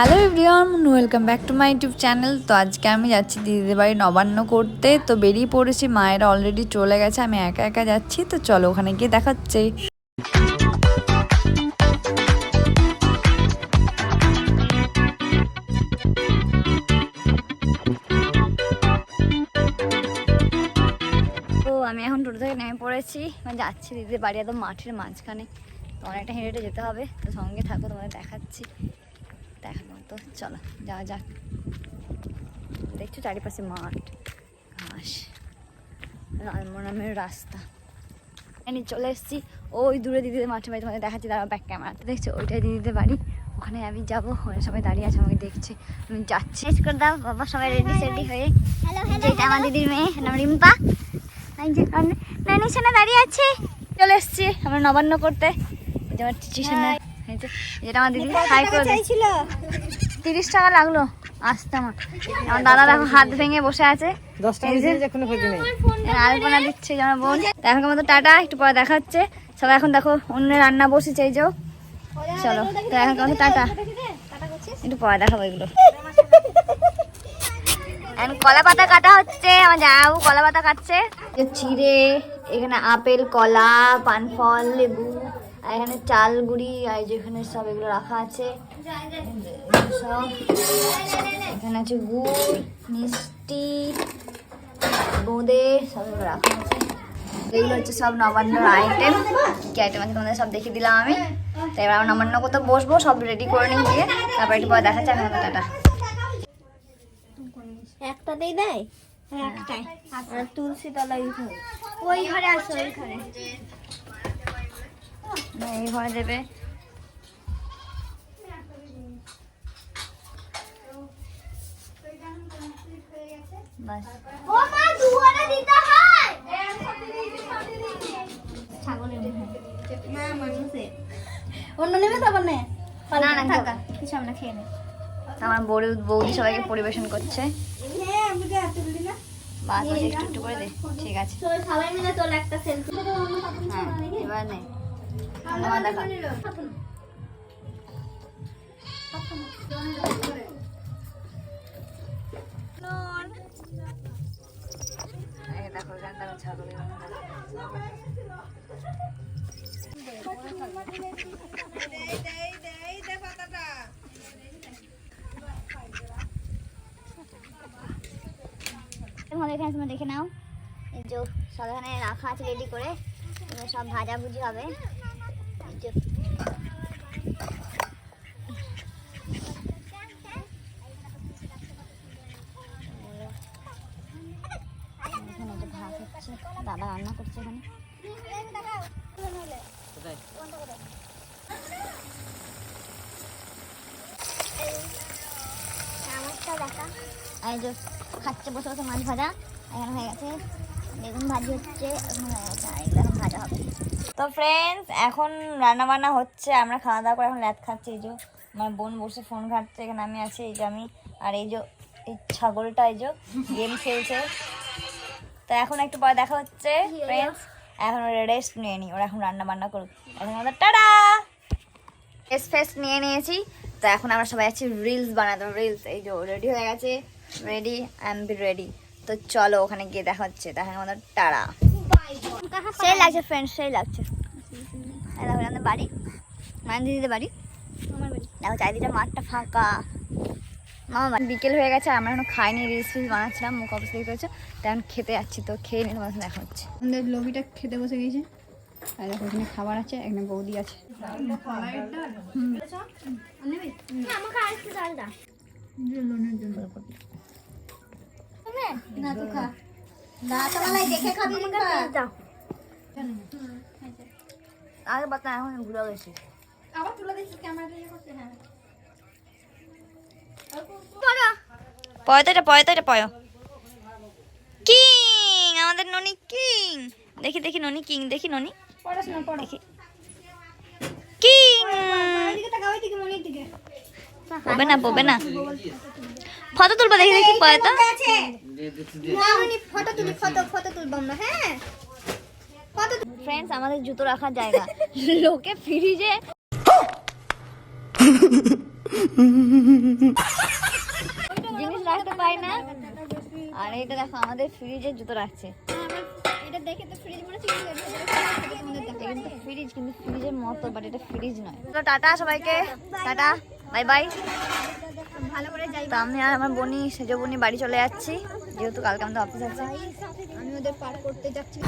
Hello everyone, welcome back to my YouTube channel. তো আজকে আমি যাচ্ছি দিদিদের বাড়ি নবান্ন করতে। তো বেরিয়ে পড়েছি, মায়েরা অলরেডি চলে গেছে, আমি একা একা যাচ্ছি। তো চলো ওখানে গিয়ে দেখাচ্ছে। তো আমি এখন টোটো থেকে নেমে পড়েছি। মানে যাচ্ছি দিদিদের বাড়ি একদম মাঠের মাঝখানে। তো অনেকটা হেঁটে হেঁটে যেতে হবে। তো সঙ্গে থাকো, তোমাদের দেখাচ্ছি। দেখানো তো চলো যাওয়া যাক দেখছ চারিপাশে মাঠ ঘাস রামনামের রাস্তা এনে চলে এসেছি ওই দূরে দিদিদের মাঠে বাড়ি তোমাদের দেখাচ্ছি তারা ব্যাক ক্যামেরাতে দেখছ ওইটাই দিদিদের বাড়ি ওখানে আমি যাব ওখানে সবাই দাঁড়িয়ে আছে আমাকে দেখছে আমি যাচ্ছি করে দাও বাবা সবাই রেডি সেডি হয়ে যেটা আমার দিদির মেয়ে নাম রিম্পা নানি সামনে দাঁড়িয়ে আছে চলে এসেছি আমরা নবান্ন করতে এই যে আমার যেটা আমার দিদি হাই করে দিয়েছিল তিরিশ টাকা লাগল। আসতে আমার। আমার দাদা দেখো হাত ভেঙে বসে আছে। এখনও আলপনা দিচ্ছে যেন বোন। তো এখনকার মতো টাটা একটু পরে দেখাচ্ছে সবাই এখন দেখো অন্য রান্না বসেছে এই যাও চলো তো এখনকার মতো টাটা। একটু পরে দেখাবো এগুলো। এখন কলা পাতা কাটা হচ্ছে আমার যাও কলা পাতা কাটছে। চিড়ে এখানে আপেল কলা পান ফল লেবু। আর এখানে চাল গুঁড়ি আর যেখানে সব এগুলো রাখা আছে। সব। এখানে আছে গুড় মিষ্টি বোঁদে সব এগুলো রাখা আছে। এগুলো হচ্ছে সব নবান্নর আইটেম কি আইটেম আছে তোমাদের সব দেখিয়ে দিলাম আমি। তো এবার আমরা নবান্ন করতে বসবো সব রেডি করে নিয়ে গিয়ে। তারপর একটু পরে দেখা যাবে টাটা একটাতেই দেয় একটাই। আর তুলসী তলায় ওই ঘরে আসো ওই ঘরে। এই হয়। ছাগলের না মানুষের অন্য নেবে তো না, না, থাকা কিছু আমরা খেয়ে নেই। আমার বৌদি সবাইকে পরিবেশন করছে। হ্যাঁ বাস একটু একটু করে দে। ঠিক আছে। সবাই মিলে তোর একটা সেলফি হ্যাঁ এবার নে। আমার দেখা নাও যে এখানে রাখা আছে রেডি করে সব ভাজা ভুজি হবে। দাদা রান্না করছে এখানে। খাচ্ছে বসে বসে মাছ ভাজা এখানে হয়ে গেছে। বেগুন ভাজি হচ্ছে এখন ভাজা হবে। তো ফ্রেন্ডস এখন রান্না বান্না হচ্ছে আমরা খাওয়া দাওয়া করে এখন ল্যাদ খাচ্ছি এই যে আমার বোন বসে ফোন ঘাটছে এখানে আমি আছি এই যে আমি আর এই যে এই ছাগলটা এই যে গেম খেলছে। তো এখন একটু পরে দেখা হচ্ছে ফ্রেন্ডস এখন ওরা রেস্ট নিয়ে নি ওরা এখন রান্না বান্না করুক। এখন আমাদের টাটা! রেস্ট ফেস্ট নিয়ে নিয়েছি তো এখন আমরা সবাই আছি রিলস বানাতে রিলস এই যে রেডি হয়ে গেছে ready I am B ready তো চলো ওখানে গিয়ে দেখা হচ্ছে দেখা আমাদের টাটা সেই লাগছে ফ্রেন্ড সেই লাগছে। আমাদের বাড়ি মান দিদিদের বাড়ি। দেখো চারিদিকটা মাঠটা ফাঁকা। মামা বাড়ি। বিকেল হয়ে গেছে আমরা এখনও খাইনি রিলস ফিলস বানাচ্ছিলাম মুখ অবস্থা দেখতে হচ্ছে তখন খেতে যাচ্ছি তো খেয়ে নিয়ে তোমার দেখা হচ্ছে। আমাদের লবিটা খেতে বসে গেছে আর দেখো এখানে খাবার আছে এখানে বৌদি আছে। আমাকে দাও না তো খা। না তো মালাই দেখে খাবি দাও। আগে বাতা এখন ঘুরে গেছে। আবার তুলে দিচ্ছি ক্যামেরা দিয়ে করতে হ্যাঁ। পয়তাটা পয়তাটা পয় কিং আমাদের ননি কিং। দেখি দেখি ননি কিং দেখি ননি। পড়াশোনা পড়ো। দেখি। কিং! পবে না পবে না। ফটো তুলবো দেখি দেখি পয়তা মনি ফটো তুলি ফটো ফটো তুলবো আমরা হ্যাঁ? ফ্রেন্ডস আমাদের জুতো রাখার জায়গা। লোকে ফ্রিজে জিনিস রাখতে পাই না। আর এটা দেখো আমাদের ফ্রিজে জুতো রাখছে। এটা দেখে তো ফ্রিজ মনে কিন্তু ফ্রিজ কিন্তু ফ্রিজের মতো বাট এটা ফ্রিজ নয়। তো টাটা সবাইকে। টাটা। বাই বাই ভালো করে যাই। আমি আর আমার বনি সেজো বনি বাড়ি চলে যাচ্ছি। যেহেতু কালকে আমাদের অফিস আছে আমি ওদের পার করতে যাচ্ছি।